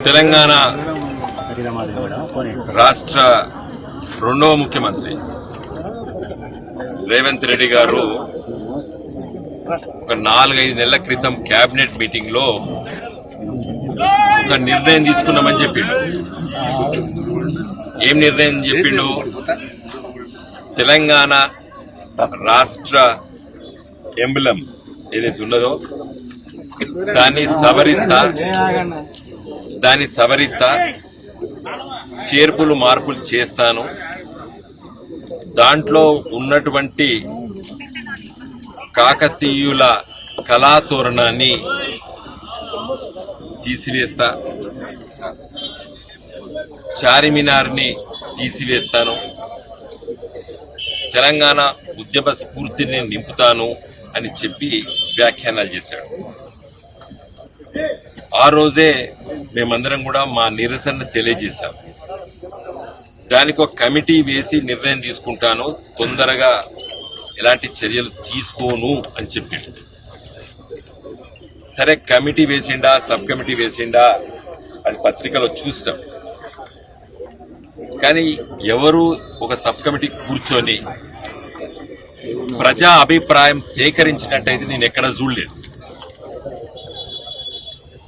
తెలంగాణ రాష్ట్ర రెండవ ముఖ్యమంత్రి రేవంత్ రెడ్డి గారు ఒక నాలుగైదు నెలల క్రితం కేబినెట్ మీటింగ్లో ఒక నిర్ణయం తీసుకున్నామని చెప్పిండు. ఏం నిర్ణయం చెప్పిండు? తెలంగాణ రాష్ట్ర ఎంబలం ఏదైతే ఉన్నదో దాన్ని సవరిస్తా దాన్ని సవరిస్తా చేర్పులు మార్పులు చేస్తాను. దాంట్లో ఉన్నటువంటి కాకతీయుల కళాతోరణాన్ని తీసివేస్తా. చారిమినార్ని తీసివేస్తాను. తెలంగాణ ఉద్యమ స్ఫూర్తిని నింపుతాను అని చెప్పి వ్యాఖ్యానాలు చేశాడు. ఆ రోజే మేమందరం కూడా మా నిరసన తెలియజేశాం. దానికి ఒక కమిటీ వేసి నిర్ణయం తీసుకుంటాను. తొందరగా ఎలాంటి చర్యలు తీసుకోను అని చెప్పిండు. సరే కమిటీ వేసిండా సబ్ కమిటీ వేసిండా అది పత్రికలో చూసినాం కానీ ఎవరు ఒక సబ్ కమిటీ కూర్చొని ప్రజా అభిప్రాయం సేకరించినట్టయితే నేను ఎక్కడ చూడలేదు.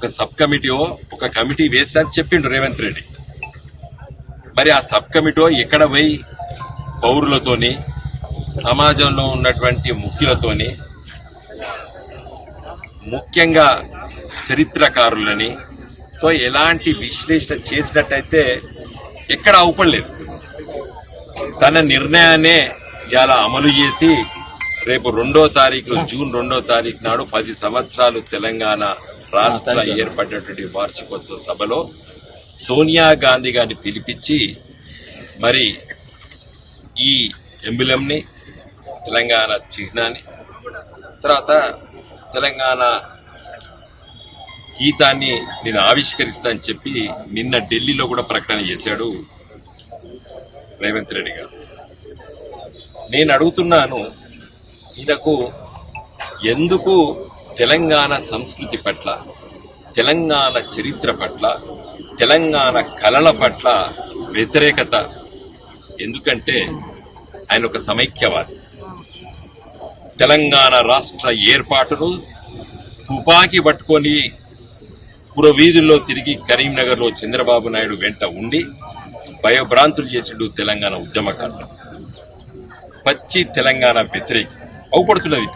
ఒక సబ్ కమిటీయో ఒక కమిటీ వేస్ట్ అని చెప్పిండు రేవంత్ రెడ్డి. మరి ఆ సబ్ కమిటీ ఎక్కడ పోయి పౌరులతోని సమాజంలో ఉన్నటువంటి ముఖ్యులతోని ముఖ్యంగా చరిత్రకారులని తో ఎలాంటి విశ్లేషణ చేసినట్టయితే ఎక్కడ అవపడలేదు తన నిర్ణయాన్నే ఇలా అమలు చేసి రేపు రెండో తారీఖు జూన్ రెండో తారీఖు నాడు పది సంవత్సరాలు తెలంగాణ రాష్ట్ర ఏర్పడినటువంటి వార్షికోత్సవ సభలో సోనియా గాంధీ గారిని పిలిపించి మరి ఈ ఎంబులంని తెలంగాణ చిహ్నాన్ని తర్వాత తెలంగాణ గీతాన్ని నేను ఆవిష్కరిస్తా అని చెప్పి నిన్న ఢిల్లీలో కూడా ప్రకటన చేశాడు రేవంత్ రెడ్డి గారు. నేను అడుగుతున్నాను ఈయనకు ఎందుకు తెలంగాణ సంస్కృతి పట్ల తెలంగాణ చరిత్ర పట్ల తెలంగాణ కళల పట్ల వ్యతిరేకత. ఎందుకంటే ఆయన ఒక సమైక్యవాది. తెలంగాణ రాష్ట్ర ఏర్పాటును తుపాకీ పట్టుకొని పురవీధుల్లో తిరిగి కరీంనగర్లో చంద్రబాబు నాయుడు వెంట ఉండి భయభ్రాంతులు చేసిండు తెలంగాణ ఉద్యమకారులు పచ్చి తెలంగాణ వ్యతిరేకి. అవుపడుతున్నది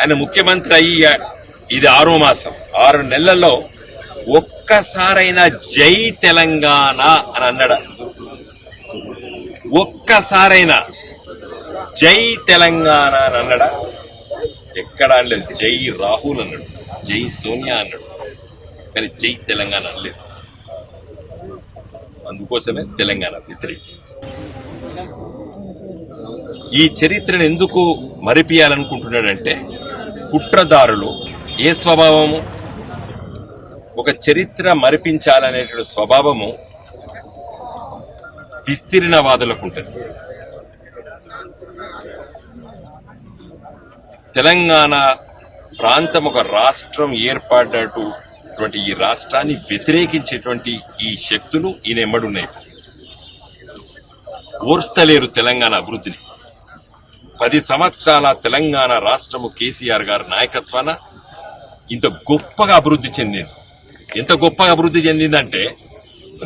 ఆయన ముఖ్యమంత్రి అయ్యి ఇది ఆరో మాసం. ఆరు నెలల్లో ఒక్కసారైనా జై తెలంగాణ అని అన్నాడు. ఒక్కసారైనా జై తెలంగాణ అని అన్నాడా? ఎక్కడ అనలేదు. జై రాహుల్ అన్నాడు. జై సోనియా అన్నాడు. కానీ జై తెలంగాణ అనలేదు. అందుకోసమే తెలంగాణ వ్యతిరేకి. ఈ చరిత్రను ఎందుకు మరిపియాలనుకుంటున్నాడంటే కుట్రదారులు ఏ స్వభావము? ఒక చరిత్ర మరిపించాలనేటువంటి స్వభావము విస్తీర్ణవాదులకు ఉంటుంది. తెలంగాణ ప్రాంతం ఒక రాష్ట్రం ఏర్పడ్డటువంటి ఈ రాష్ట్రాన్ని వ్యతిరేకించేటువంటి ఈ శక్తులు ఈయన ఎమ్మడున్నాయి ఓర్స్తలేరు తెలంగాణ అభివృద్ధిని. పది సంవత్సరాల తెలంగాణ రాష్ట్రము కేసీఆర్ గారి నాయకత్వాన ఇంత గొప్పగా అభివృద్ధి చెందింది. ఎంత గొప్పగా అభివృద్ధి చెందిందంటే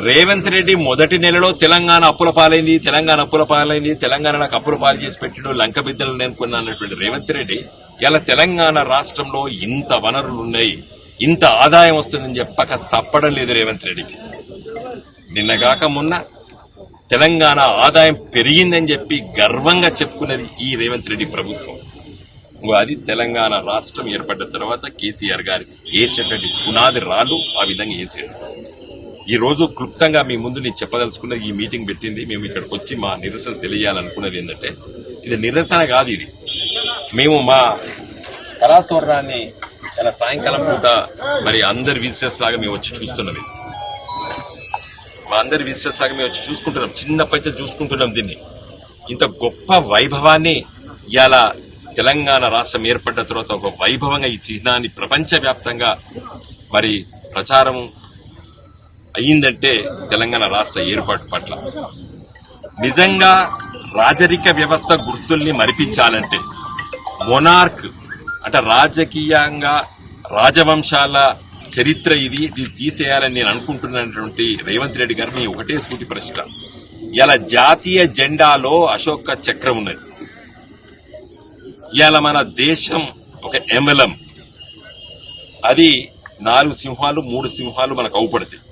రేవంత్ రెడ్డి మొదటి నెలలో తెలంగాణ అప్పుల పాలైంది తెలంగాణ అప్పుల పాలైంది తెలంగాణ నాకు అప్పుల పాలు చేసి పెట్టిడు లంక బిద్దలు నేర్కొన్నా అన్నటువంటి రేవంత్ రెడ్డి ఇలా తెలంగాణ రాష్ట్రంలో ఇంత వనరులు ఉన్నాయి ఇంత ఆదాయం వస్తుందని చెప్పక తప్పడం లేదు రేవంత్ రెడ్డికి. నిన్నగాక మొన్న తెలంగాణ ఆదాయం పెరిగిందని చెప్పి గర్వంగా చెప్పుకున్నది ఈ రేవంత్ రెడ్డి ప్రభుత్వం. అది తెలంగాణ రాష్ట్రం ఏర్పడ్డ తర్వాత కేసీఆర్ గారు వేసేటువంటి పునాది రాళ్ళు ఆ విధంగా వేసాడు ఈ రోజు క్లుప్తంగా మీ ముందు నేను చెప్పదలుచుకున్నది ఈ మీటింగ్ పెట్టింది. మేము ఇక్కడికి వచ్చి మా నిరసన తెలియాలనుకున్నది ఏంటంటే ఇది నిరసన కాదు ఇది. మేము మా కళాతోరణాన్ని చాలా సాయంకాలం పూట మరి అందరి విజిటర్స్ లాగా మేము వచ్చి చూస్తున్నాం మా అందరి విజిటర్స్ లాగా మేము వచ్చి చూసుకుంటున్నాం. చిన్నప్పటి చూసుకుంటున్నాం దీన్ని. ఇంత గొప్ప వైభవాన్ని ఇలా తెలంగాణ రాష్ట్రం ఏర్పడ్డ తర్వాత ఒక వైభవంగా ఈ చిహ్నాన్ని ప్రపంచవ్యాప్తంగా మరి ప్రచారం అయ్యిందంటే తెలంగాణ రాష్ట్ర ఏర్పాటు పట్ల. నిజంగా రాజరిక వ్యవస్థ గుర్తుల్ని మరిపించాలంటే మొనార్క్ అంటే రాజకీయంగా రాజవంశాల చరిత్ర ఇది ఇది తీసేయాలని నేను అనుకుంటున్నటువంటి రేవంత్ రెడ్డి గారిని ఒకటే సూటి ప్రశ్న. ఇలా జాతీయ జెండాలో అశోక చక్రం ఉన్నది. ఇలా మన దేశం ఒక ఎంఎల్ఎం అది నాలుగు సింహాలు మూడు సింహాలు మనకు అవుపడతాయి.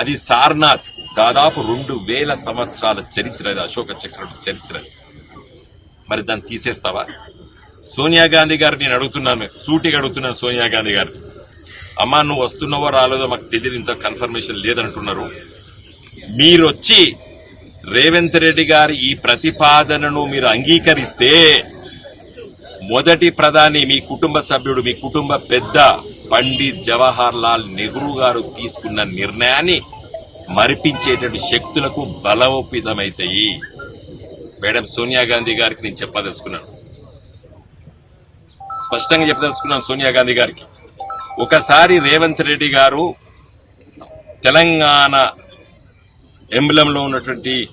అది సార్నాథ్ దాదాపు రెండు వేల సంవత్సరాల చరిత్ర అది అశోక చక్రం చరిత్ర మరి దాన్ని తీసేస్తావా? సోనియా గాంధీ గారు నేను అడుగుతున్నాను సూటిగా అడుగుతున్నాను సోనియా గాంధీ గారు. అమ్మా నువ్వు వస్తున్నావో రాలేదో మాకు తెలియదు ఇంత కన్ఫర్మేషన్ లేదంటున్నారు మీరొచ్చి రేవంత్ రెడ్డి గారి ఈ ప్రతిపాదనను మీరు అంగీకరిస్తే మొదటి ప్రధాని మీ కుటుంబ సభ్యుడు మీ కుటుంబ పెద్ద పండిత్ జవహర్ లాల్ నెహ్రూ గారు తీసుకున్న నిర్ణయాన్ని మరిపించేటటువంటి శక్తులకు బలోపేతమైతాయి. మేడం సోనియా గాంధీ గారికి నేను చెప్పదలుచుకున్నాను. స్పష్టంగా చెప్పదలుచుకున్నాను సోనియా గాంధీ గారికి. ఒకసారి రేవంత్ రెడ్డి గారు తెలంగాణ ఎంబ్లంలో ఉన్నటువంటి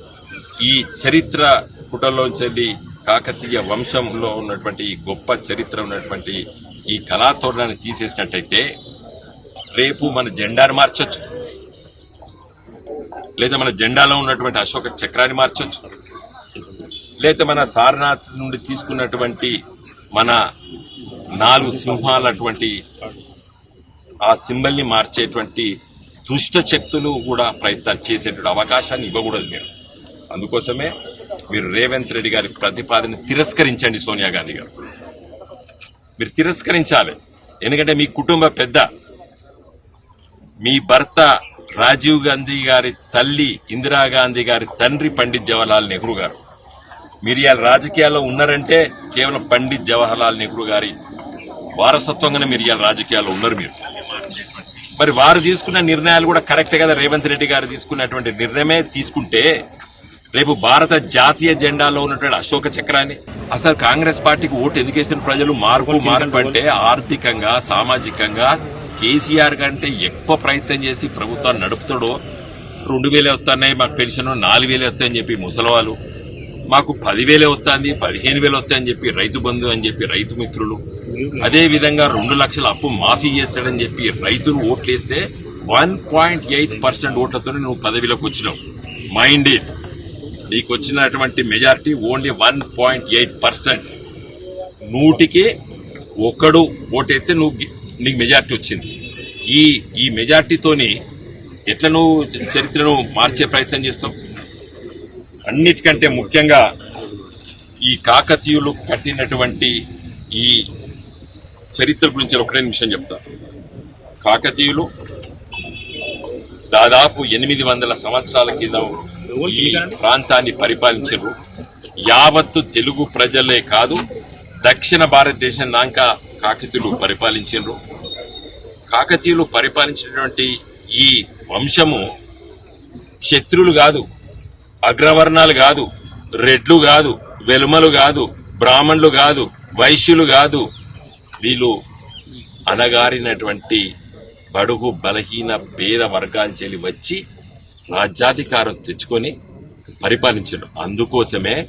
ఈ చరిత్ర పుటలోంచి కాకతీయ వంశంలో ఉన్నటువంటి ఈ గొప్ప చరిత్ర ఉన్నటువంటి ఈ కళాతోరణాన్ని తీసేసినట్టయితే రేపు మన జెండాను మార్చొచ్చు. లేదా మన జెండాలో ఉన్నటువంటి అశోక చక్రాన్ని మార్చొచ్చు. లేదా మన సారనాథ్ నుండి తీసుకున్నటువంటి మన నాలుగు సింహాలటువంటి ఆ సింబల్ని మార్చేటువంటి దుష్ట శక్తులు కూడా ప్రయత్నాలు చేసేటువంటి అవకాశాన్ని ఇవ్వకూడదు మీరు. అందుకోసమే మీరు రేవంత్ రెడ్డి గారి ప్రతిపాదన తిరస్కరించండి సోనియా గాంధీ గారు. మీరు తిరస్కరించాలి. ఎందుకంటే మీ కుటుంబ పెద్ద. మీ భర్త రాజీవ్ గాంధీ గారి తల్లి ఇందిరాగాంధీ గారి తండ్రి పండిత్ జవహర్లాల్ నెహ్రూ గారు. మీరు ఇవాళ రాజకీయాల్లో ఉన్నారంటే కేవలం పండిత్ జవహర్లాల్ నెహ్రూ గారి వారసత్వంగానే మీరు ఇవాళ రాజకీయాల్లో ఉన్నారు మీరు. మరి వారు తీసుకున్న నిర్ణయాలు కూడా కరెక్టే కదా? రేవంత్ రెడ్డి గారు తీసుకున్నటువంటి నిర్ణయమే తీసుకుంటే రేపు భారత జాతీయ జెండాలో ఉన్నటువంటి అశోక చక్రాన్ని అసలు కాంగ్రెస్ పార్టీకి ఓటు ఎందుకు వేసిన ప్రజలు మార్పు మార్పు అంటే ఆర్థికంగా సామాజికంగా కేసీఆర్ కంటే ఎక్కువ ప్రయత్నం చేసి ప్రభుత్వాన్ని నడుపుతాడో రెండు వేలే వస్తున్నాయి మాకు పెన్షన్ నాలుగు వేలే వస్తాయని చెప్పి ముసలవాళ్ళు మాకు పదివేలే వస్తుంది పదిహేను వేలు వస్తాయని చెప్పి రైతు బంధు అని చెప్పి రైతు మిత్రులు అదే విధంగా రెండు లక్షల అప్పు మాఫీ చేస్తాడని చెప్పి రైతులు ఓట్లేస్తే వన్ పాయింట్ ఎయిట్ పర్సెంట్ ఓట్లతో నువ్వు పదవిలోకి వచ్చినావు. మైండ్ ఇట్ నీకు వచ్చినటువంటి majority only one point eight percent నూటికి ఒక్కడు ఓటైతే నువ్వు నీకు మెజారిటీ వచ్చింది. ఈ ఈ మెజారిటీతోని ఎట్లా నువ్వు చరిత్రను మార్చే ప్రయత్నం చేస్తావు? అన్నిటికంటే ముఖ్యంగా ఈ కాకతీయులు కట్టినటువంటి ఈ చరిత్ర గురించి ఒకటే నిమిషం చెప్తా. కాకతీయులు దాదాపు ఎనిమిది వందల సంవత్సరాల కింద ఈ ప్రాంతాన్ని పరిపాలించరు. యావత్తు తెలుగు ప్రజలే కాదు దక్షిణ భారతదేశం దాకా కాకతీయులు పరిపాలించారు. కాకతీయులు పరిపాలించినటువంటి ఈ వంశము క్షత్రులు కాదు అగ్రవర్ణాలు కాదు రెడ్లు కాదు వెలుమలు కాదు బ్రాహ్మణులు కాదు వైశ్యులు కాదు వీళ్ళు అణగారినటువంటి బడుగు బలహీన పేద వర్గాల వచ్చి రాజ్యాధికారం తెచ్చుకొని పరిపాలించారు. అందుకోసమే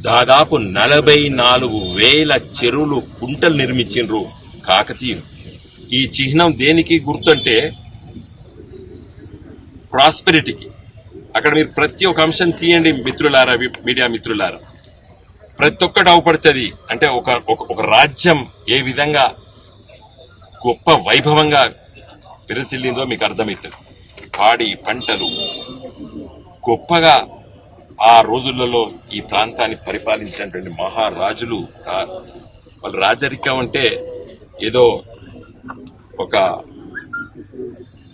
దాదాపు నలభై నాలుగు వేల చెరువులు కుంటలు నిర్మించిండ్రు కాకతీయులు. ఈ చిహ్నం దేనికి గుర్తంటే ప్రాస్పెరిటీకి. అక్కడ మీరు ప్రతి ఒక్క అంశం తీయండి మిత్రులారా వి- మీడియా మిత్రులారా. ప్రతి ఒక్కటి అవపడుతుంది. అంటే ఒక ఒక- ఒక రాజ్యం ఏ విధంగా గొప్ప వైభవంగా విరసిల్లిందో మీకు అర్థమవుతుంది పాడి పంటలు గొప్పగా ఆ రోజులలో ఈ ప్రాంతాన్ని పరిపాలించినటువంటి మహారాజులు వాళ్ళ రాజరికం అంటే ఏదో ఒక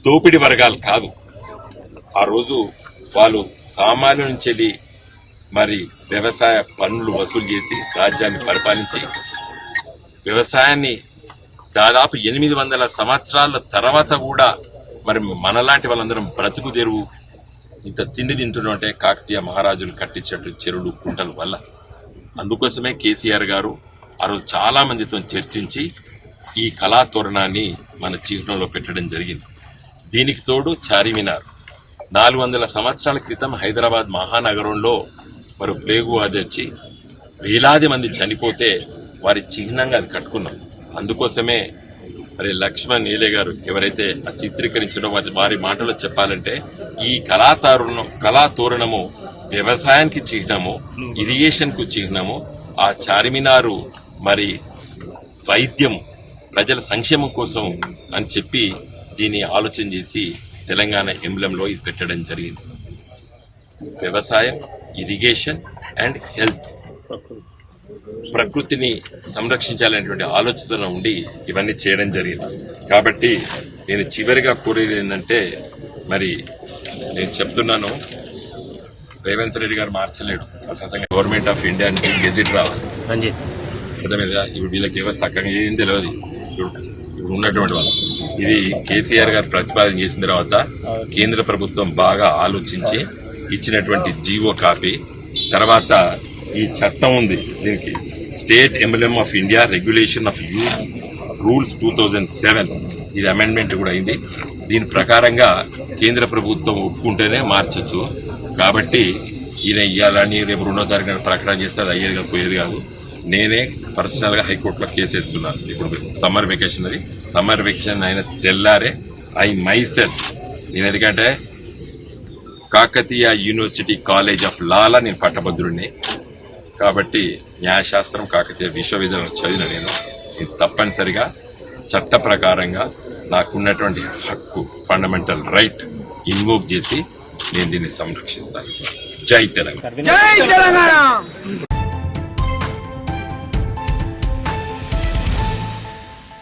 దోపిడి వర్గాలు కాదు. ఆ రోజు వాళ్ళు సామాన్యుల నుంచి వెళ్ళి మరి వ్యవసాయ పన్నులు వసూలు చేసి రాజ్యాన్ని పరిపాలించి వ్యవసాయాన్ని దాదాపు ఎనిమిది వందల సంవత్సరాల తర్వాత కూడా మరి మనలాంటి వాళ్ళందరం బ్రతుకు తెరువు. ఇంత తిండి తింటున్నాం అంటే కాకతీయ మహారాజులు కట్టించేట్టు చెరువులు కుంటల వల్ల. అందుకోసమే కేసీఆర్ గారు ఆ రోజు చాలా మందితో చర్చించి ఈ కళా తోరణాన్ని మన చిహ్నంలో పెట్టడం జరిగింది. దీనికి తోడు చారిమినార్. నాలుగు వందల సంవత్సరాల క్రితం హైదరాబాద్ మహానగరంలో మరి ప్లేగు అది వచ్చి వేలాది మంది చనిపోతే వారి చిహ్నంగా అది కట్టుకున్నాం. అందుకోసమే మరి లక్ష్మణ్ నీలే గారు ఎవరైతే ఆ చిత్రీకరించడం వారి- వారి మాటలో చెప్పాలంటే ఈ కళాతారుణం కళాతోరణము వ్యవసాయానికి చిహ్నము ఇరిగేషన్కు చిహ్నము ఆ చార్మినారు మరి వైద్యం ప్రజల సంక్షేమం కోసం అని చెప్పి దీన్ని ఆలోచన చేసి తెలంగాణ ఎంబ్లంలో ఇది పెట్టడం జరిగింది. వ్యవసాయం ఇరిగేషన్ అండ్ హెల్త్. ప్రకృతిని సంరక్షించాలనేటువంటి ఆలోచన ఉండి ఇవన్నీ చేయడం జరిగింది. కాబట్టి నేను చివరిగా కోరేది ఏంటంటే మరి నేను చెప్తున్నాను రేవంత్ రెడ్డి గారు మార్చలేడు. అసలు గవర్నమెంట్ ఆఫ్ ఇండియా నుంచి గెజిట్ రావాలి. అర్థమైందా? ఇప్పుడు వీళ్ళకి ఎవరు చక్కగా ఏం తెలియదు ఇప్పుడు ఉన్నటువంటి వాళ్ళు. ఇది కేసీఆర్ గారు ప్రతిపాదన చేసిన తర్వాత కేంద్ర ప్రభుత్వం బాగా ఆలోచించి ఇచ్చినటువంటి జీవో కాపీ. తర్వాత ఈ చట్టం ఉంది. దీనికి state MLM of India regulation of use rules two thousand seven ఇది అమెండ్మెంట్ కూడా అయింది. దీని ప్రకారంగా కేంద్ర ప్రభుత్వం ఒప్పుకుంటేనే మార్చొచ్చు. కాబట్టి ఈయన ఇవ్వాలని రేపు రెండో తారీఖున ప్రకటన చేస్తే అది అయ్యేది కాదు పోయేది కాదు. నేనే పర్సనల్గా హైకోర్టులో కేసు వేస్తున్నాను. ఇప్పుడు సమ్మర్ వెకేషన్ అది. సమ్మర్ వెకేషన్ అయిన తెల్లారే ఐ మై సెల్ఫ్ నేను ఎందుకంటే Kakatiya university college of law నేను పట్టభద్రుడిని కాబట్టి న్యాయశాస్త్రం కాకతీయ విశ్వవిద్యాలయం చదివిన నేను. ఇది తప్పనిసరిగా చట్ట ప్రకారంగా నాకున్నటువంటి హక్కు ఫండమెంటల్ రైట్ ఇన్వోక్ చేసి నేను దీన్ని సంరక్షిస్తాను. జై తెలంగాణ. జై తెలంగాణ!